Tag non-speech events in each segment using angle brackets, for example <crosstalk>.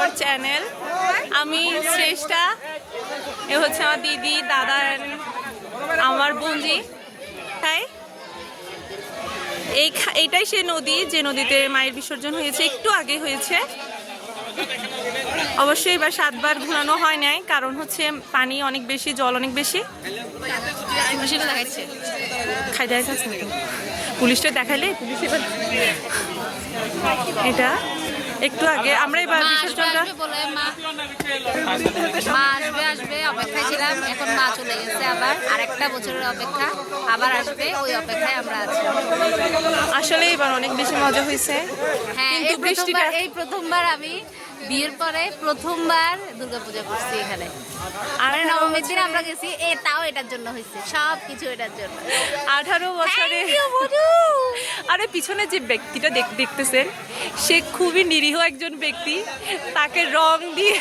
Our channel আমি শ্রেষ্ঠা এ হচ্ছে আমার দিদি দাদা আমার বোনজি তাই? এই এইটাই সে নদী যে নদীতে মায়ের বিসর্জন হয়েছে একটু আগে হয়েছে। অবশ্যই এবার সাতবার ঘোরানো হয় নাই কারণ হচ্ছে পানি অনেক বেশি জল অনেক বেশি। পুলিশটা দেখালে পুলিশ এটা একটু আগে আমরাই বিসর্জনটা বলে মা। আসবে আসবে অপেক্ষায় ছিলাম এখন মা চলে গেছে আবার। আরেকটা বছরের অপেক্ষা আবার আসবে ওই অপেক্ষায় আমরা আছি। আসলে এবার অনেক বেশি মজা হয়েছে। হ্যাঁ এই প্রথমবার আমি বিয়ের পরে প্রথমবার দুর্গাপূজা করছি এখানে। আর নবমীর দিন আমরা গেছি এ তাও এটার জন্য হয়েছে সব কিছু এটার জন্য। আঠারো বছরে। আরে পিছনে যে ব্যক্তিটা দেখ- দেখতেছেন সে খুবই নিরীহ একজন ব্যক্তি। তাকে রং দিয়ে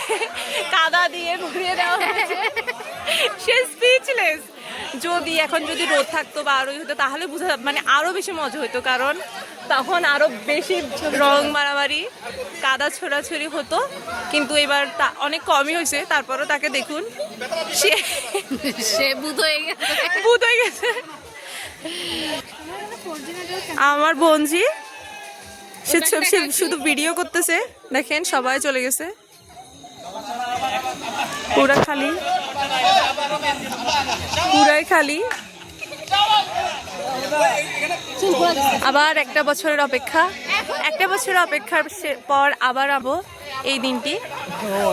কাদা দিয়ে ভরিয়ে দেওয়া হয়েছে। সে স্পিচলেস যদি এখন যদি রোদ থাকতো বা আরোই হতো তাহলে বোঝা মানে আরও বেশি মজা হতো কারণ তখন আরও বেশি রং মারামারি কাদা ছোড়াছড়ি হতো। কিন্তু এবার তা অনেক কমই হয়েছে তারপরও তাকে দেখুন সে সে বুধ হয়ে গেছে। বুধ হয়ে গেছে। আমার বোনজি সে শুধু ভিডিও করতেছে দেখেন সবাই চলে গেছে। পুরা খালি পুরাই খালি। আবার একটা বছরের অপেক্ষা। একটা বছরের অপেক্ষার পর আবার আবো এই দিনটি।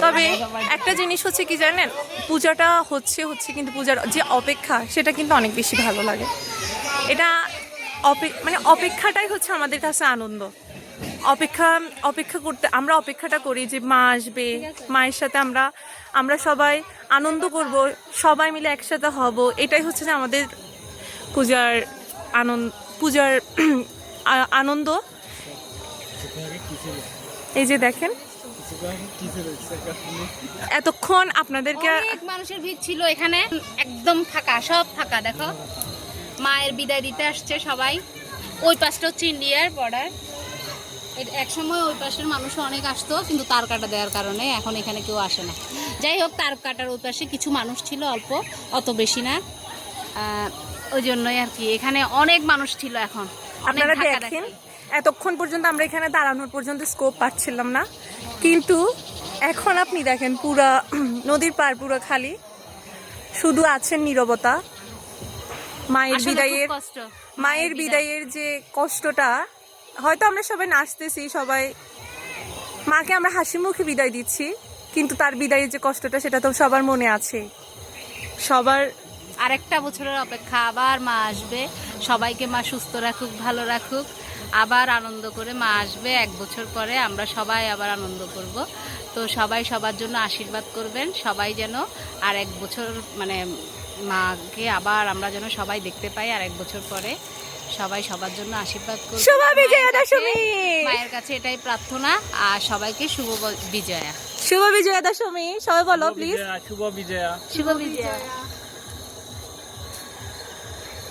তবে একটা জিনিস হচ্ছে কি জানেন? পূজাটা হচ্ছে হচ্ছে কিন্তু পূজার যে অপেক্ষা, সেটা কিন্তু অনেক বেশি ভালো লাগে। এটা অপে- মানে অপেক্ষাটাই হচ্ছে আমাদের কাছে আনন্দ। অপেক্ষা অপেক্ষা করতে আমরা অপেক্ষাটা করি যে মা আসবে মায়ের সাথে আমরা আমরা সবাই আনন্দ করব সবাই মিলে একসাথে হব এটাই হচ্ছে যে আমাদের পূজার আনন্দ পূজার <clears throat> আনন্দ। এই যে দেখেন এতক্ষণ আপনাদেরকে মানুষের ভিড় ছিল এখানে একদম ফাঁকা সব ফাঁকা দেখো। মায়ের বিদায় দিতে আসছে সবাই। ওই পাশটা হচ্ছে ইন্ডিয়ার বর্ডার এক সময় ওই পাশের মানুষও অনেক আসতো কিন্তু তার কাটা দেওয়ার কারণে এখন এখানে কেউ আসে না। যাই হোক তার কাটার ওই পাশে কিছু মানুষ ছিল অল্প অত বেশি না। ওই জন্যই আর কি এখানে অনেক মানুষ ছিল এখন। আপনারা দেখেন এতক্ষণ পর্যন্ত আমরা এখানে দাঁড়ানোর পর্যন্ত স্কোপ পাচ্ছিলাম না। কিন্তু এখন আপনি দেখেন পুরা <clears throat> নদীর পার পুরো খালি। শুধু আছেন নীরবতা। মায়ের বিদায়ের কষ্ট। মায়ের বিদায়ের যে কষ্টটা হয়তো আমরা সবাই নাচতেছি, সবাই মাকে আমরা হাসি মুখে বিদায় দিচ্ছি, কিন্তু তার বিদায়ের যে কষ্টটা সেটা তো সবার মনে আছে। সবার আরেকটা বছরের অপেক্ষা, আবার মা আসবে। সবাইকে মা সুস্থ রাখুক, ভালো রাখুক। আবার আনন্দ করে মা আসবে এক বছর পরে, আমরা সবাই আবার আনন্দ করব। তো সবাই সবার জন্য আশীর্বাদ করবেন, সবাই যেন আর এক বছর মানে মাকে আবার আমরা যেন সবাই দেখতে পাই আর এক বছর পরে। সবাই সবার জন্য আশীর্বাদ করব শুভ বিজয়া দশমী! মায়ের কাছে এটাই প্রার্থনা। আর সবাইকে শুভ বিজয়া। শুভ বিজয়া দশমী। সবাই বলো প্লিজ শুভ বিজয়া শুভ বিজয়া